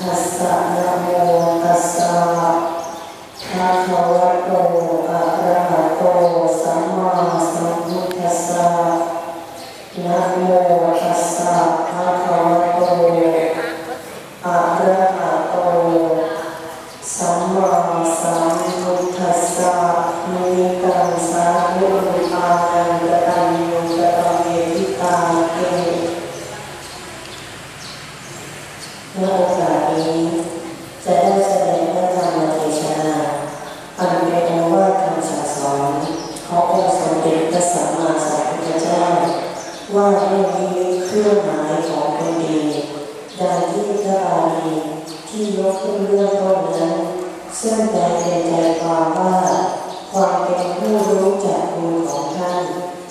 ทัสสะนะโมตัสสะภะควะโะระหะโตสมมาสัมพุทธะนะโมตัสสะะคะวะโตอะระหะโตสมมาสัมพุทธะมิตังสาธุปานันตัง ลึกเครื่องหมายของตนเองดังที่พระบาลีที่ยกขึ้นเรื่องต้นนั้นซึ่งแต่เป็นใจความว่า ความเป็นผู้รู้จักคุญของท่าน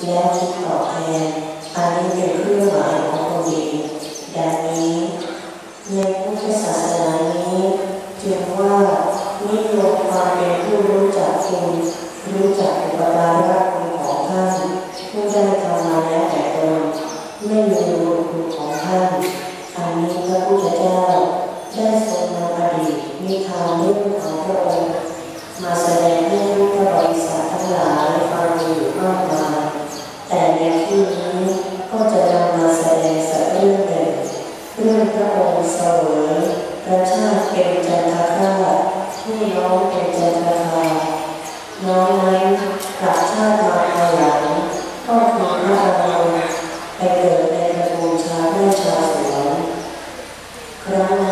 แล้วคิดตอบแทนอันนี้เป็นเครื่องหมายของตนเองดังนี้ในพุทธศาสนานี้จึอว่านิยมความเป็นผู้รู้จักคุณรู้จักอุปการะ ในที่นี้ก็จะนำมาแสดงสักเรื่องหนึ่งเรื่องพระองค์สวยระชาติเป็จันทราชผู้น้องเป็นจันทราน้องในกลัชาาภายหลัก็คือพระองค์ไปเกิดในตระกูลชาวราชาสวนครั้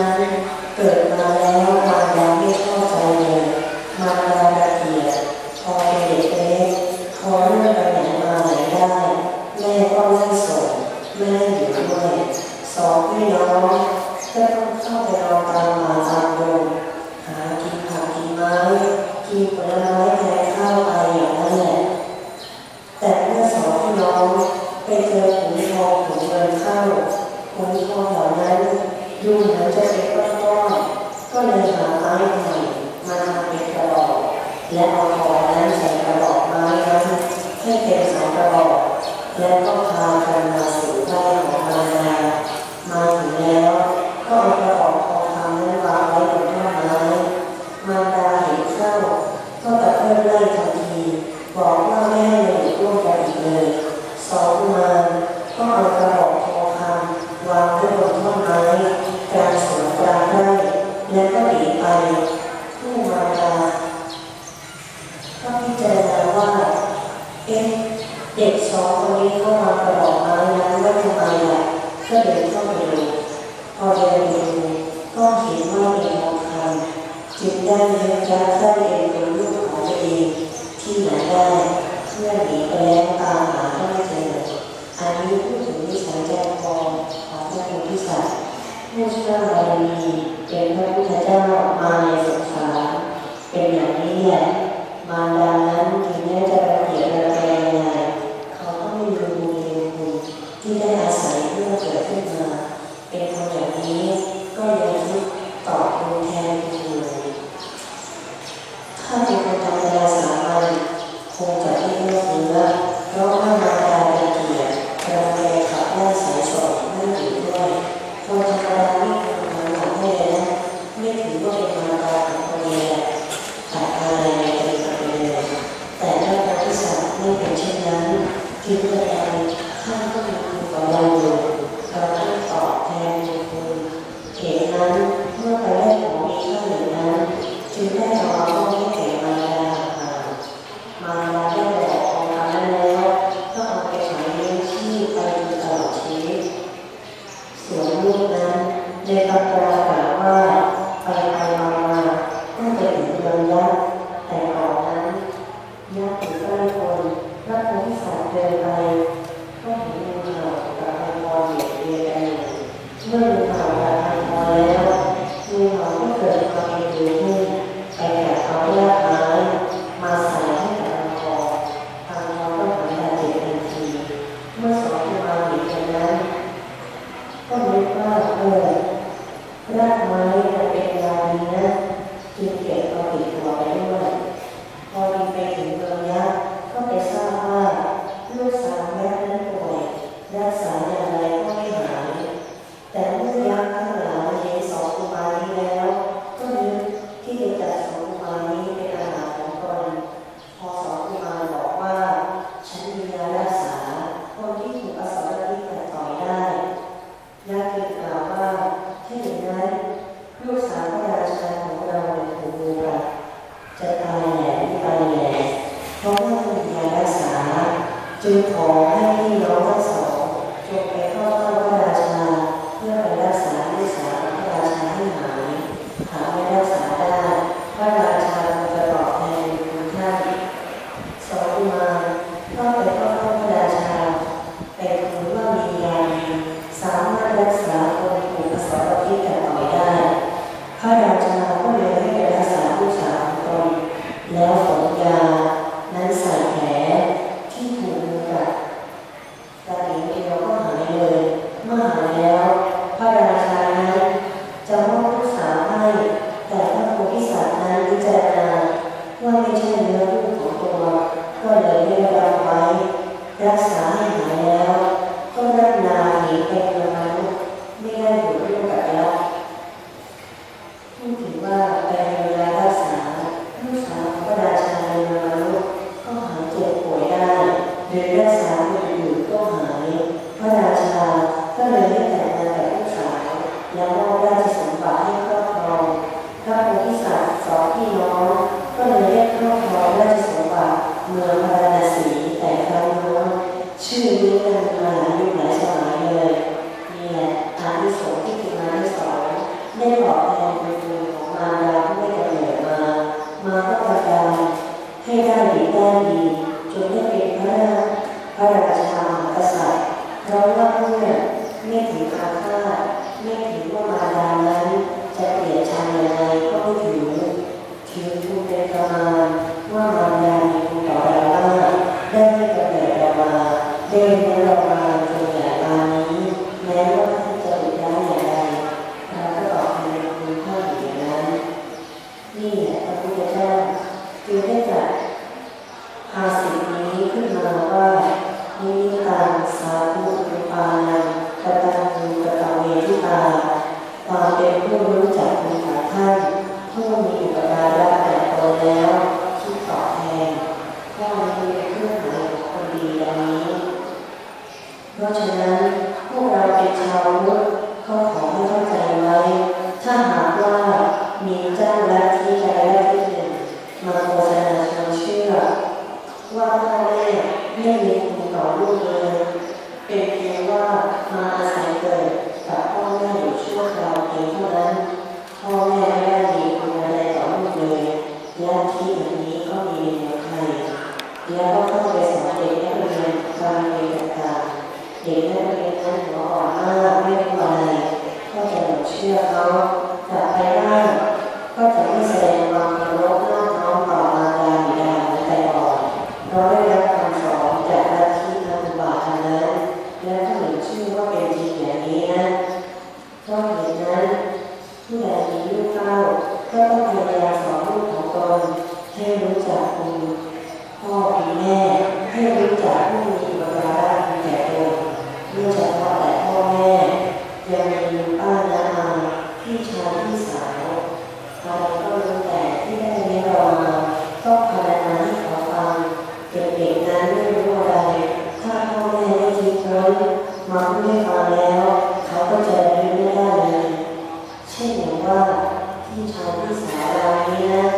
ดูเหมือนจะเป็นก้อนๆก็เลยหาไม้ไม่มาทำเป็นกระบอก และเอาของนั้นใส่กระบอกไม้นั้นให้เป็นสายกระบอก และก็พากันมา หลีไปผู้มารดาก็พิจารณาว่า เอ๊ะเด็กสองคนนี้เข้ามากระบอกไม้นั้นไว้ทำไมล่ะก็เดินเข้าไปดูพอเดินดูก็เห็นว่าเป็นทองคำจึงได้เลี้ยงจ้าเด้เองเป็นลูกของตัวเองที่ไหนได้เพื่อหนีไป รูปนั้นได้รับปรากว่า กล่าวว่าที่นั้นลูกสาวพรราชาของเราถูงูกัดจะตายแหล่ไม่ตายแหล่เพราะว่ยารักษาจึงขอให้พี่น้องทั้งสองจงไปเข้าเฝ้าพระราชาเพื่อไปรักษาที่สาวพระราชาให้หายหากไม่รักษาได้ แต่เหรียญเดียวก็หาเลยมื่หาแล้ว พระราชานั้จะมอบลูกสาให้ แต่พระโพธิสัตว์นั้นพิจาราว่าไม่ใช่เนื้อลูกของตัว ก็เลยได้รับรักษาให้หายแล้ว ก็รับนาหนีไปประมาณไม่ได้อยู่ร่วมกับแล้วพูดถึงว่า พระราศีแต่ครั้งชื่นมาหลายยุคลัยเลยนี่แหละอานิสงส์ที่ถึงที่สองได้บอแทนบุญของมาดาที่กำเนิดมา มาก็ปกาศให้ได้ดีได้ดีจนได้เป็นพระราชากษัตริยเพราะว่าเมื่อไม่ถือคาค่าไม่ถือว่ามาดานั้นจะเปลียนชายอะไรก็ถือถือทุนเนปาณว่ามาดา เจ้าจึงได้จัดภาษีนี้ขึ้นมาว่านิการสาธุปานังกตัญญูกตเวทิตาคาเป็นผู้รู้จักมีขาท่านผู้มีอุปการะแก่ตแล้วที่ตอแทนข้อนี้เปเครื่องหมคนดีอย่างนี้เพราะฉะนั้น All right. มาพูดให้ฟังแล้ว เขาก็จะรู้ไม่ได้เลยเช่นอย่างว่าที่ชายที่สาวรายนี้นะ